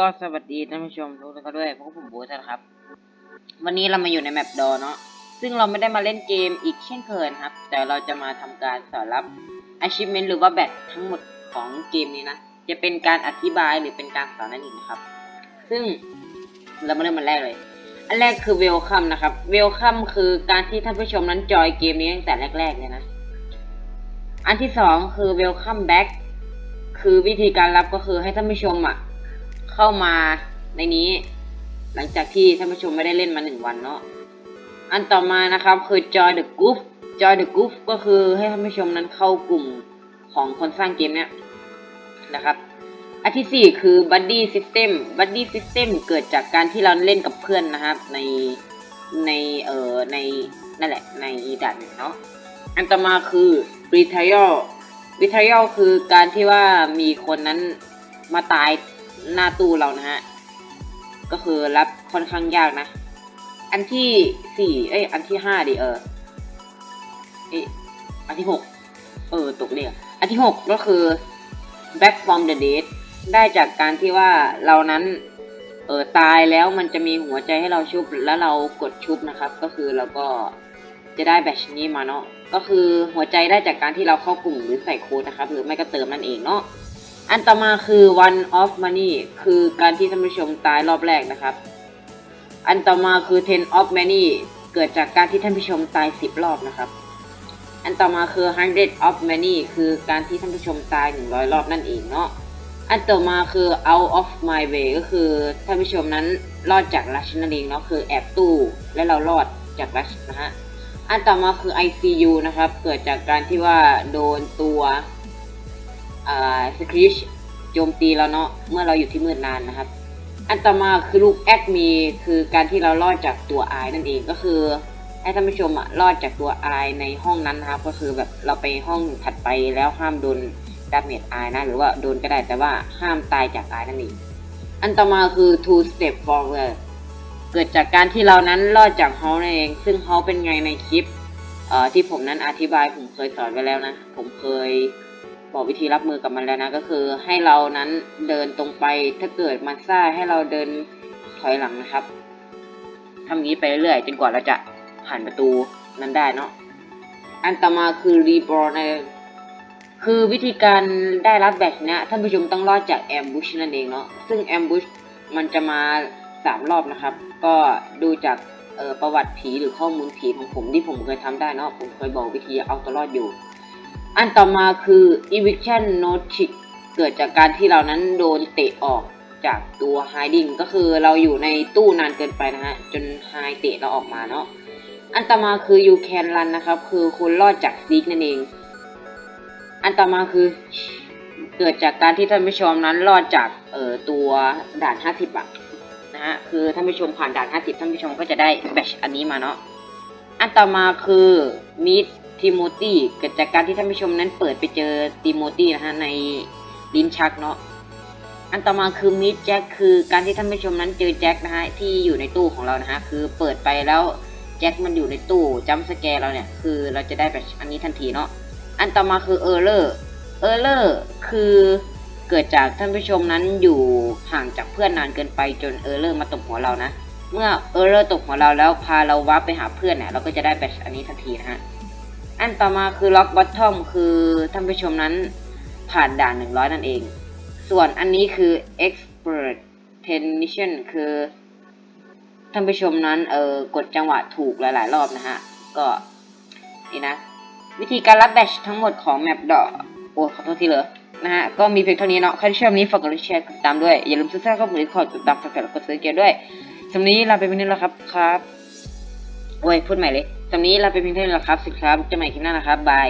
ก็สวัสดีท่านผู้ชมทุกท่านด้วยพวกผมบูธนะครับ วันนี้เรามาอยู่ในแมปดอเนาะซึ่งเราไม่ได้มาเล่นเกมอีกเช่นเคยนะครับ แต่เราจะมาทำการสอนรับ achievement หรือว่าแบตทั้งหมดของเกมนี้นะ จะเป็นการอธิบายหรือเป็นการสอนนั่นเองนะครับ ซึ่งเรามาเริ่มมันแรกเลย อันแรกคือ welcome นะครับ welcome คือการที่ท่านผู้ชมนั้นจอยเกมนี้ตั้งแต่แรกๆเลยนะ อันที่สองคือ welcome back คือวิธีการรับก็คือให้ท่านผู้ชมอะ เข้ามาในนี้ หลังจากที่ท่านผู้ชมไม่ได้เล่นมาหนึ่งวันเนาะอันต่อมานะครับคือ join the group join the group ก็คือให้ท่านผู้ชมนั้นเข้ากลุ่มของคนสร้างเกมเนี้ยนะครับอันที่สี่คือ buddy system buddy system เกิดจากการที่เราเล่นกับเพื่อนนะครับ ในในเอ่อในนั่นแหละในด่านหนึ่งเนาะอันต่อมาคือ betrayal betrayal คือการที่ว่ามีคนนั้นมาตาย หน้าตู้เรานะฮะ ก็คือรับค่อนข้างยากนะ อันที่สี่เอ้ย อันที่ห้าดิเออเอ้ยอันที่หกเออ ตกเนี่ยอันที่หกก็คือ back from the dead ได้จากการที่ว่าเรานั้น เออตายแล้วมันจะมีหัวใจให้เราชุบแล้วเรากดชุบนะครับ ก็คือเราก็จะได้แบตชนี้มาเนาะก็คือหัวใจได้จากการที่เราเข้ากลุ่มหรือใส่โค้ดนะครับ หรือไม่ก็เติมนั่นเองเนาะ อันต่อมาคือ one of money คือการที่ท่านผู้ชมตายรอบแรกนะครับ อันต่อมาคือ ten of many เกิดจากการที่ท่านผู้ชมตายสิบรอบนะครับ อันต่อมาคือ hundred of many คือการที่ท่านผู้ชมตายหนึ่งร้อยรอบนั่นเองเนาะ อันต่อมาคือ out of my way ก็คือท่านผู้ชมนั้นรอดจากรัชนั่นเองเนาะคือแอบตู้และเรารอดจากรัชนะฮะ อันต่อมาคือ ICU นะครับ เกิดจากการที่ว่าโดนตัว สคริชโจมตีเราเนาะเมื่อเราอยู่ที่มืดนานนะครับ อันต่อมาคือลูกแอดมีคือการที่เรารอดจากตัวไอนั่นเองก็คือให้ท่านผู้ชมอะรอดจากตัวไอในห้องนั้นนะครับ ก็คือแบบเราไปห้องถัดไปแล้วห้ามโดนดาเมจไอนะ หรือว่าโดนก็ได้แต่ว่าห้ามตายจากไอนั่นเองอันต่อมาคือ two step forward เกิดจากการที่เรานั้นรอดจากเฮานั่นเอง ซึ่งเฮาเป็นไงในคลิปเอ่อที่ผมนั้นอธิบายผมเคยสอนไว้แล้วนะ ผมเคย บอกวิธีรับมือกับมันแล้วนะก็คือ ให้เรานั้นเดินตรงไปถ้าเกิดมันซ่าให้เราเดินถอยหลังนะครับทำงนี้ไปเรื่อยๆจนกว่าเราจะผ่านประตูนั้นได้เนาะอันต่อมาคือ reborn นั่นคือวิธีการได้รับแบตเนี้ยท่านผู้ชมต้องรอดจาก ambush นั่นเองเนาะซึ่ง ambush มันจะมาสามรอบนะครับ ก็ดูจากประวัติผีหรือข้อมูลผีของผมที่ผมเคยทำได้เนาะผมเคยบอกวิธีเอาตัวรอดอยู่ อันต่อมาคือ eviction notice เกิดจากการที่เรานั้นโดนเตะออกจากตัว hiding ก็คือเราอยู่ในตู้นานเกินไปนะฮะ จน hide เตะเราออกมาเนาะ อันต่อมาคือ you can run นะครับ คือคุณรอดจาก seek นั่นเอง อันต่อมาคือเกิดจากการที่ท่านผู้ชมนั้นรอดจากเอ่อตัวด่าน 50อะนะฮะ คือท่านผู้ชมผ่านด่าน 50 ท่านผู้ชมก็จะได้แบตอันนี้มาเนาะ อันต่อมาคือ meet Timothy เกิดจากการที่ท่านผู้ชมนั้นเปิดไปเจอติโมธีนะฮะในลิ้นชักเนาะอันต่อมาคือ meet Jack คือการที่ท่านผู้ชมนั้นเจอแจ็คนะฮะที่อยู่ในตู้ของเรานะฮะคือเปิดไปแล้วแจ็คมันอยู่ในตู้จัมสแกร์เราเนี่ยคือเราจะได้แบบอันนี้ทันทีเนาะอันต่อมาคือ error error คือเกิดจากท่านผู้ชมนั้นอยู่ห่างจากเพื่อนนานเกินไปจน error มาตบหัวเรานะ เมื่อ error ตกหัวเราแล้วพาเราวับไปหาเพื่อนเนี่ยเราก็จะได้แบบอันนี้ทันทีนะฮะ อันต่อมาคือ lock bottom คือท่านผู้ชมนั้นผ่านด่าน 100 นั่นเอง ส่วนอันนี้คือ expert technician คือท่านผู้ชมนั้นเออกดจังหวะถูกหลาย ๆ รอบนะฮะ ก็นี่นะ วิธีการรับแบตทั้งหมดของแมปดอโอ้ขอโทษทีเลยนะฮะ ก็มีเพียงเท่านี้เนาะใครที่ชอบนี้ฝากกดไลค์แชร์กดติดตามด้วย อย่าลืมซื้อเสื้อเข้ามือคอร์ดติดตามฝากกดกดซื้อเกียร์ด้วยสำหรับนี้ลาไปเพียงเท่านี้แล้วครับครับ โอ้ยพูดใหม่เลยสำนี้ลาไปเพียงเท่านี้แล้วครับสิครับเจะใหม่คลิปหน้านะครับบาย